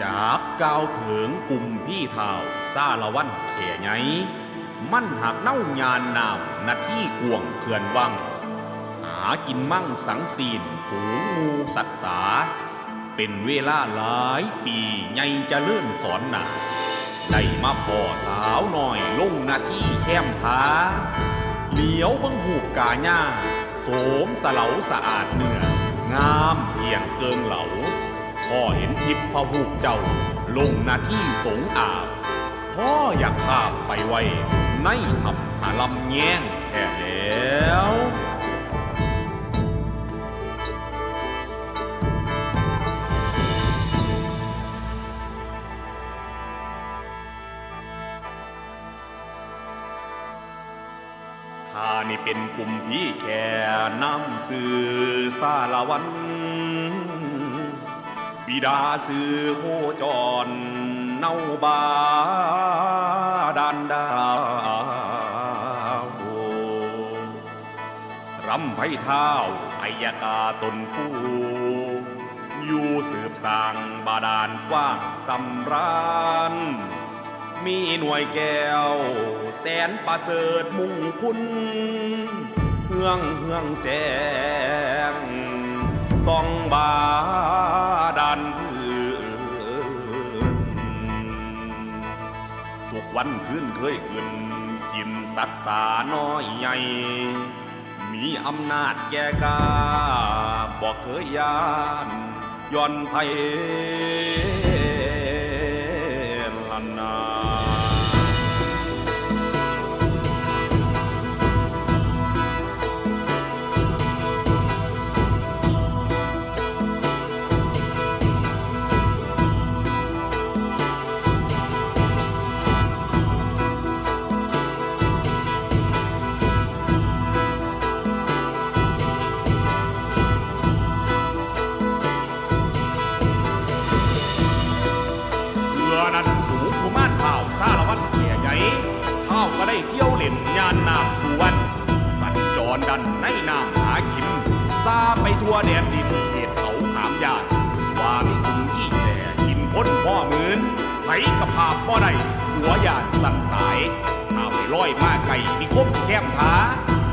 จากกาวถึงกลุ่มพี่เท่าซาละวันเขยไงมั่นหักเน่ายานนามนาที่กวงเขื่อนวัง หากินมั่งสังสีนฝูงงูสัตว์สา เป็นเวลาหลายปีใหญ่จะเลื่อนสอนหนาได้มาพ่อสาวหน่อยลงนาที่แคมท้า เหลียวบังหูกาหญ้าโสมสเหลาสะอาดเนื้องามเพียงเกิงเหลา พ่อเห็นทิพย์พระหูกเจ้า ลงหน้าที่สงอาบ พ่ออยากข้ามไปไว้ ในทำหาลำแย้งแท้แล้วข้านี่เป็นกลุ่มพี่แค่นำสื่อสารวัน บิดาสื่อโคจรเนาบาดานดาวรำไผ่เท้าไอยากาตนผู้อยู่สืบสร้างบาดาลกว้างสำราญมีหน่วยแก้ว แสนประเสริฐมุ่งคุณเฮืองเฮืองแสงส่องบาดา วันคืนเคยขึ้นกินสัตว์สาน้อยใหญ่ มีอำนาจแก่กาบอกเคยยานย่อนไพ เที่ยวเล่นยานน้ำสวรรณสัญจรดันในน้ำหากินซาไปทั่วแดนดินเขตเขาถามญาติว่ามีกลุ่มที่แต่กินคนพ่อหมืนไผกระพาพ่อใดหัวญาติสั่นสายถ้าไปร้อยมาไก่มีคบแก้มผา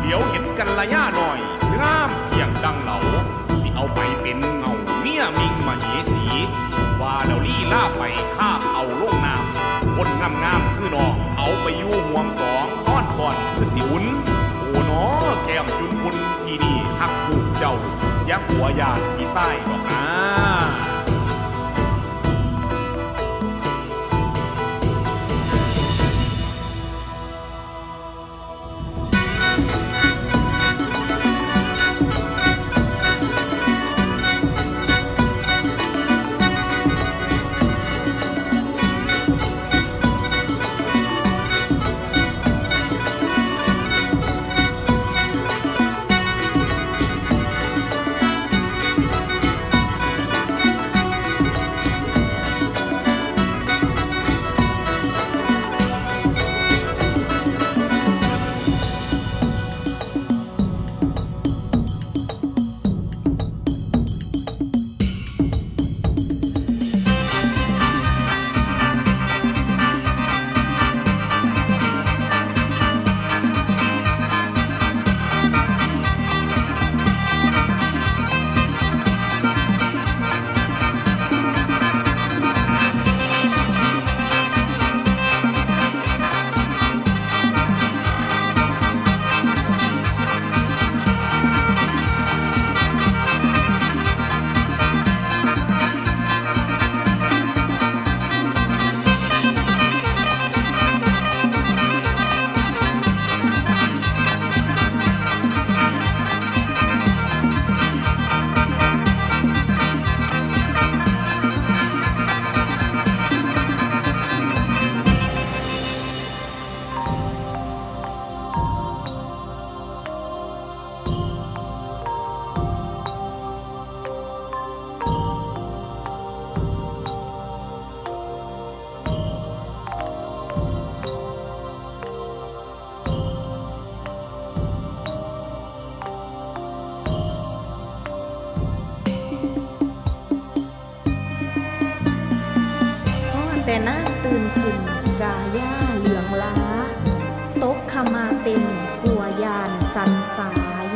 เดี๋ยวเห็นกันละย่าหน่อยงามเพียงดังเหลาสิเอาไปเป็นเงาเมียมิงมาเหสีว่าเดาลี่ล่าไปคาบเอาลงน้ำ คนงามงามๆคือน้องเอาไปยู่ห่วงสองต้อนคอนคือสิอุ่นโอ้นอแก้มจุนบุญที่นี่หักผูกเจ้าอยักหัวยานพี่ไส้ดอกนะ นางตื่นขึ้นกาย่าเหลืองล้า ตกขมาเต็มกลัวยานสันสาย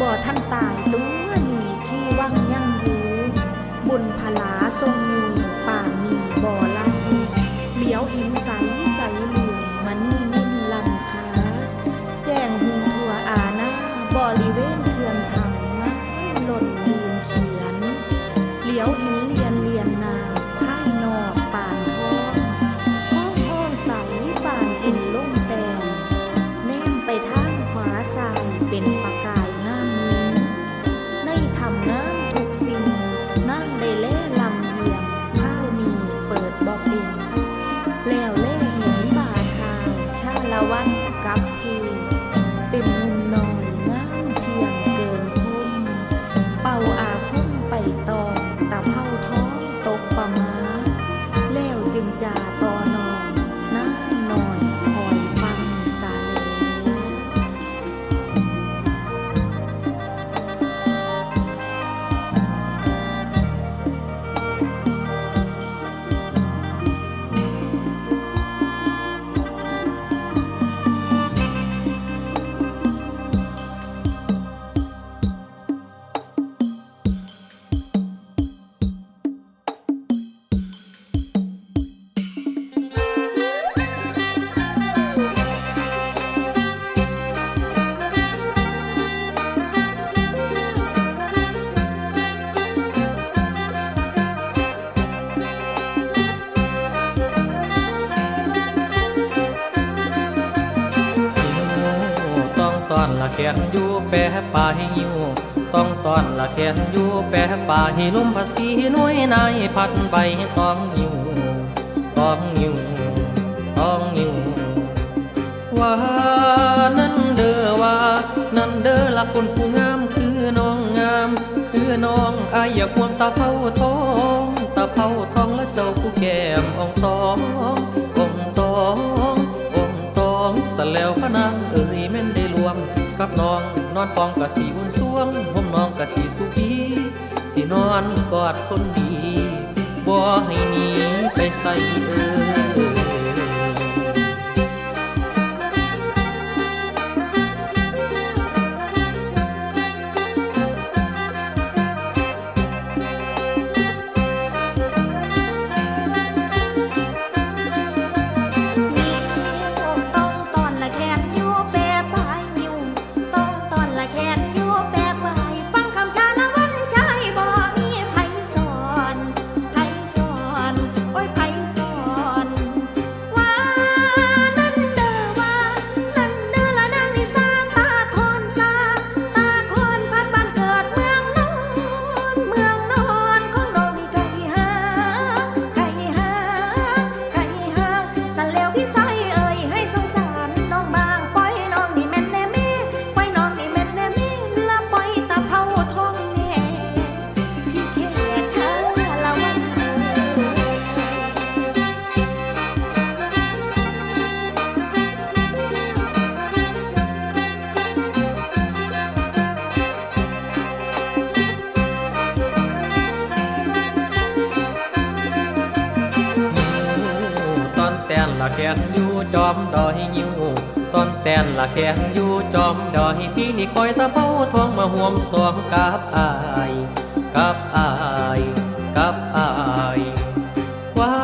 บ่ท่านตายตัวนี้ที่วังยังอยู่บุญพลาทรง ขนอยู่แปะป่าให้อยู่ต้องตอนละแขนอยู่แปะป่าให้ลมภาษีน้วยนายพัดใบตองอยู่ตองอยู่ตองอยู่ว่านั่นเด้อว่านั่นเด้อละคนผู้งามคือน้องงาม คือน้องอายอย่าควงตาเผาทองตาเผาทองและเจ้าผู้แก้มอ่องตองอ่องตองอ่องตอง สะแล้วพะนางเอ่ยแม่นได้ลวง กับน้องนอนปองกะสีอุ่นสวงห่มน้องกะสีสุขีสีนอนกอดคนดีบ่ให้หนีไปใส่เอ่ย ละแขนอยู่จอมดอยงิ้วตอนแตนละแขนอยู่จอมดอยพี่นี่คอยตะเภาทองมาห่วมสวมกับอายกับอายกับอายว่า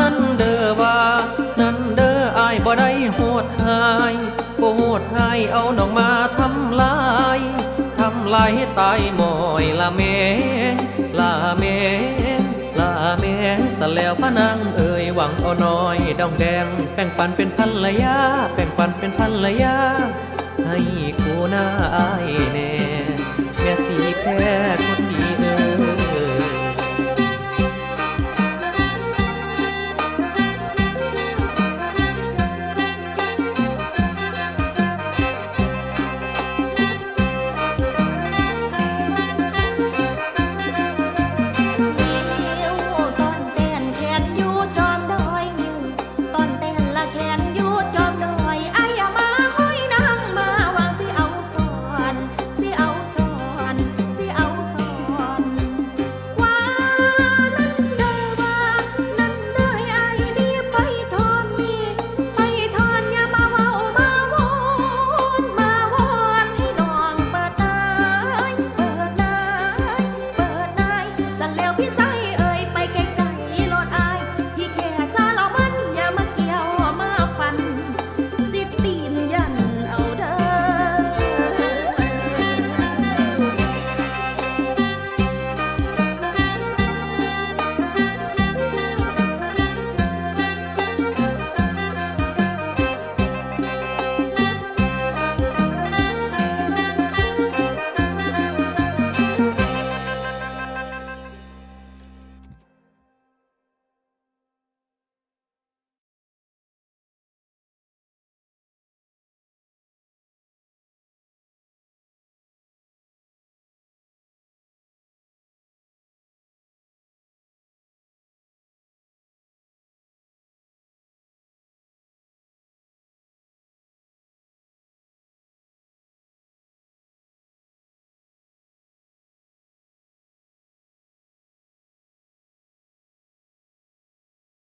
นั่นเด้อว่า นั่นเด้ออายบ่ได้โหดหายบ่โหดหายเอาน้องมาทำลายทำลายตายหมอยละเมละเม ลาเมสแล้วพะนางเอ่ยหวังเอาน้อยดองแดงแป่งปันเป็นพันละยาแป่งปันเป็นพันละยาให้กูหน้าอายแน่แม่สีแพ้คนดีเอ่